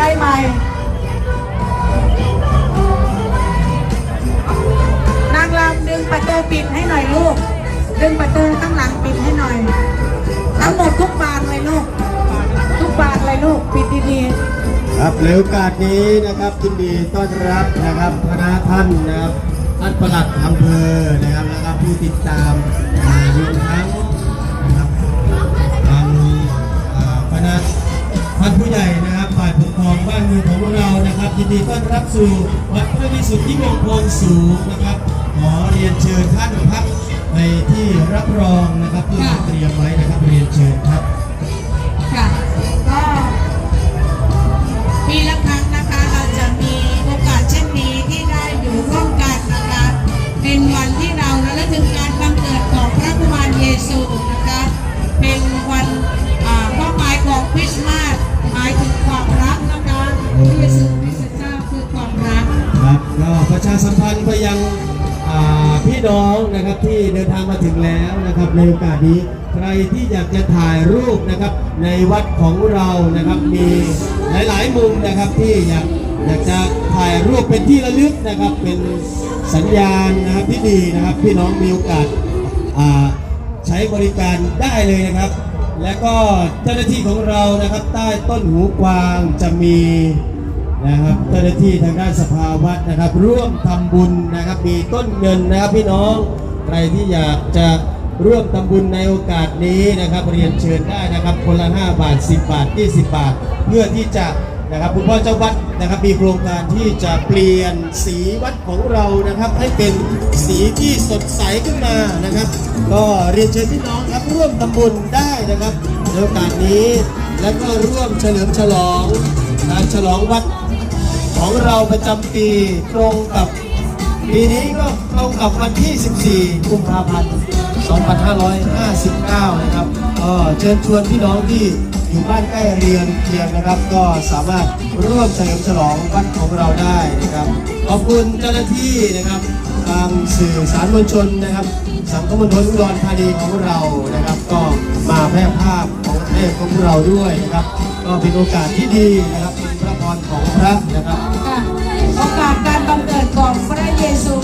ล้ได้ไหมนางรำดึงประตูปิดให้หน่อยลูก ดึงประตูข้างหลังปิดให้หน่อย ทั้งหมดทุกบานเลยลูก ทุกบานเลยลูก ปิดดีๆ ครับในโอกาสนี้นะครับยินดีต้อนรับนะครับคณะท่านนะครับท่านประหลัดอำเภอนะครับแล้วก็ผู้ติดตามอ่ารวมทั้งนะครับทางอ่าคณะท่านผู้ใหญ่นะ ของบ้านเมืองของเรานะครับยินดีต้อนรับสู่วัดพระวิสุทธิมงคลสูงนะครับขอเรียนเชิญท่านพักในที่รับรองนะครับที่เราเตรียมไว้นะครับเรียนเชิญครับ ในวัดของเรานะครับมีหลายๆมุมนะครับที่อยากอยากจะถ่ายรูปเป็นที่ระลึกนะครับเป็นสัญญาณนะครับที่ดีนะครับพี่น้องมีโอกาสใช้บริการได้เลยนะครับ และก็เจ้าหน้าที่ของเรานะครับใต้ต้นหูกวางจะมีนะครับเจ้าหน้าที่ทางด้านสภาวัดนะครับ ร่วมทำบุญนะครับมีต้นเงินนะครับพี่น้องใครที่อยากจะ ร่วมทำบุญในโอกาสนี้นะครับเรียนเชิญได้นะครับคนละ 5 บาท 10 บาท 20 บาท เพื่อที่จะนะครับคุณพ่อเจ้าวัดนะครับมีโครงการที่จะเปลี่ยนสีวัดของเรานะครับ ให้เป็นสีที่สดใสขึ้นมานะครับ ก็เรียนเชิญพี่น้องครับร่วมทำบุญได้นะครับในโอกาสนี้ และก็ร่วมเฉลิมฉลองการฉลองวัดของเราประจำปีตรงกับปีนี้ก็ตรงกับวันที่ 14 กุมภาพันธ์ 2559 นะครับก็เชิญชวนพี่น้องที่อยู่บ้านใกล้เรียนเคียงนะครับ ก็สามารถร่วมเฉลิมฉลองวัดของเราได้นะครับ ขอบคุณเจ้าหน้าที่นะครับทางสื่อสารมวลชนนะครับ สังคมมณฑลอุดรธานีของเรานะครับ ก็มาแพร่ภาพของประเทศของเราด้วยนะครับ ก็เป็นโอกาสที่ดีนะครับเป็นพระพรของพระนะครับโอกาสการบังเกิดของพระเยซู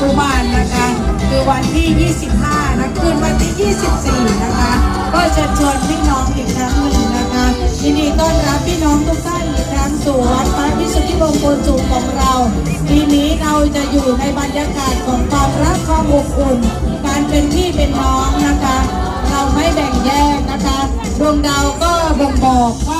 ทุกวันนะคะ คือวันที่ 25 นะคืนวันที่ 24 นะคะ ก็จะชวนพี่น้องอีกครั้งหนึ่งนะคะยินดีต้อนรับพี่น้องทุกท่านอีกครั้งสู่วัดพระพิสุทธิมงคลสูงของเราปีนี้เราจะอยู่ในบรรยากาศของความรักความอบอุ่น การเป็นพี่เป็นน้องนะคะ เราไม่แบ่งแยกนะคะดวงดาวก็บ่งบอกว่า